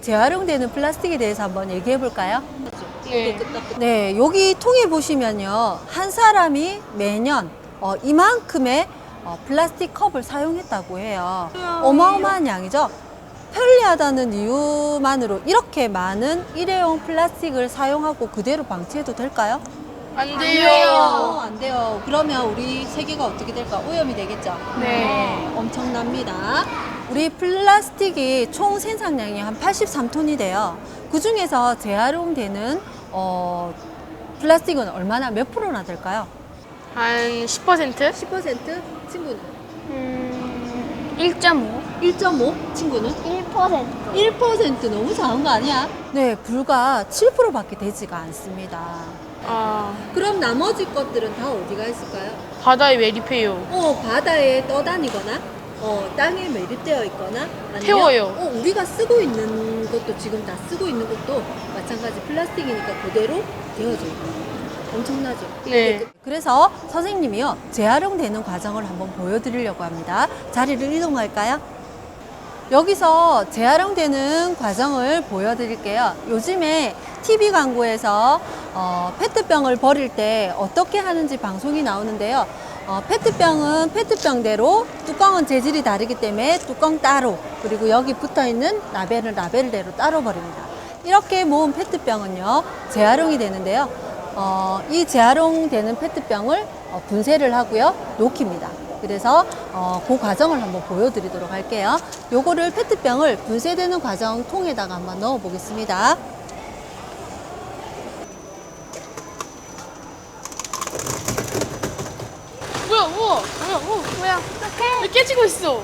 재활용되는 플라스틱에 대해서 한번 얘기해 볼까요? 네. 네, 여기 통에 보시면요. 한 사람이 매년 어, 이만큼의 어, 플라스틱 컵을 사용했다고 해요. 어마어마한 양이죠. 편리하다는 이유만으로 이렇게 많은 일회용 플라스틱을 사용하고 그대로 방치해도 될까요? 안 돼요. 안 돼요. 그러면 우리 세계가 어떻게 될까? 오염이 되겠죠? 네. 엄청납니다. 우리 플라스틱이 총 생산량이 한 83톤이 돼요. 그 중에서 재활용되는 어, 플라스틱은 얼마나 몇 프로나 될까요? 한 10%? 10% 친구는 음, 1.5? 1.5 친구는 1%. 1% 너무 작은 거 아니야? 네, 불과 7%밖에 되지가 않습니다. 아, 그럼 나머지 것들은 다 어디가 있을까요? 바다에 매립해요. 어, 바다에 떠다니거나, 어, 땅에 매립되어 있거나, 아니면, 태워요. 어, 우리가 쓰고 있는 것도 지금 다 쓰고 있는 것도 마찬가지 플라스틱이니까 그대로 되어져 있고. 엄청나죠? 네. 그래서 선생님이요, 재활용되는 과정을 한번 보여드리려고 합니다. 자리를 이동할까요? 여기서 재활용되는 과정을 보여드릴게요. 요즘에 TV 광고에서 어, 페트병을 버릴 때 어떻게 하는지 방송이 나오는데요. 어, 페트병은 페트병대로 뚜껑은 재질이 다르기 때문에 뚜껑 따로 그리고 여기 붙어 있는 라벨은 라벨대로 따로 버립니다. 이렇게 모은 페트병은요 재활용이 되는데요. 어, 이 재활용되는 페트병을 어, 분쇄를 하고요 녹입니다. 그래서 어, 그 과정을 한번 보여드리도록 할게요. 요거를 페트병을 분쇄되는 과정 통에다가 한번 넣어 보겠습니다. 우와, 뭐야, 어, 뭐야. 왜 깨지고 있어?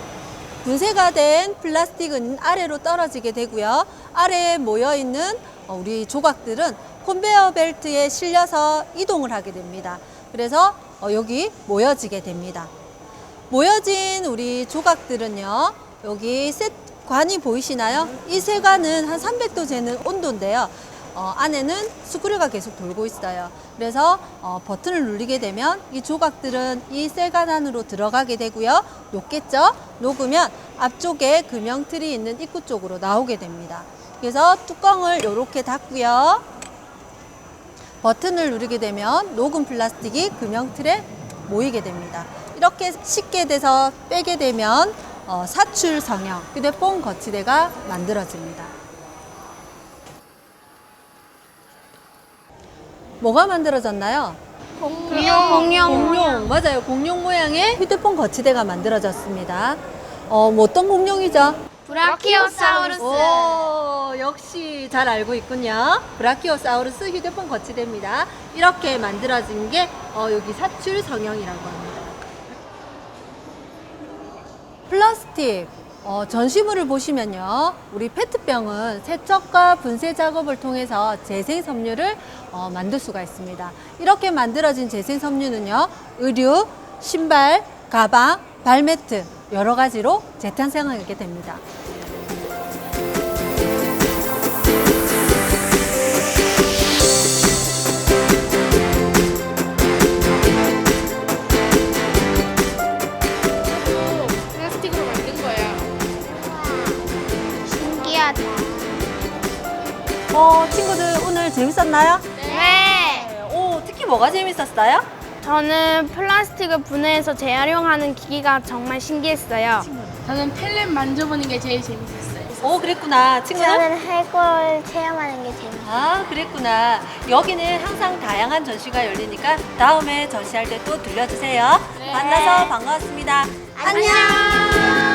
분쇄가 된 플라스틱은 아래로 떨어지게 되고요. 아래에 모여 있는 어, 우리 조각들은 컨베어 벨트에 실려서 이동을 하게 됩니다. 그래서 어, 여기 모여지게 됩니다. 모여진 우리 조각들은요. 여기 셋 관이 보이시나요? 이 세관은 한 300도 되는 온도인데요. 어, 안에는 스크류가 계속 돌고 있어요. 그래서 어, 버튼을 누르게 되면 이 조각들은 이 셀관 안으로 들어가게 되고요. 녹겠죠? 녹으면 앞쪽에 금형틀이 있는 입구 쪽으로 나오게 됩니다. 그래서 뚜껑을 이렇게 닫고요. 버튼을 누르게 되면 녹은 플라스틱이 금형틀에 모이게 됩니다. 이렇게 쉽게 돼서 빼게 되면 어, 사출 성형 휴대폰 거치대가 만들어집니다. 뭐가 만들어졌나요? 공룡. 공룡. 공룡 맞아요. 공룡 모양의 휴대폰 거치대가 만들어졌습니다. 어, 뭐 어떤 공룡이죠? 브라키오사우루스. 오, 역시 잘 알고 있군요. 브라키오사우루스 휴대폰 거치대입니다. 이렇게 만들어진 게 어, 여기 사출 성형이라고 합니다. 플라스틱 어, 전시물을 보시면요, 우리 페트병은 세척과 분쇄 작업을 통해서 재생 섬유를 어, 만들 수가 있습니다. 이렇게 만들어진 재생 섬유는요, 의류, 신발, 가방, 발매트 여러 가지로 재탄생하게 됩니다. 신기하다. 어, 친구들 오늘 재밌었나요? 네. 오, 특히 뭐가 재밌었어요? 저는 플라스틱을 분해해서 재활용하는 기기가 정말 신기했어요. 저는 펠렛 만져보는 게 제일 재밌었어요. 오, 그랬구나. 친구는? 저는 해골 체험하는 게 재밌어요. 아, 그랬구나. 여기는 항상 다양한 전시가 열리니까 다음에 전시할 때 또 들려주세요. 네. 만나서 반가웠습니다. 안녕.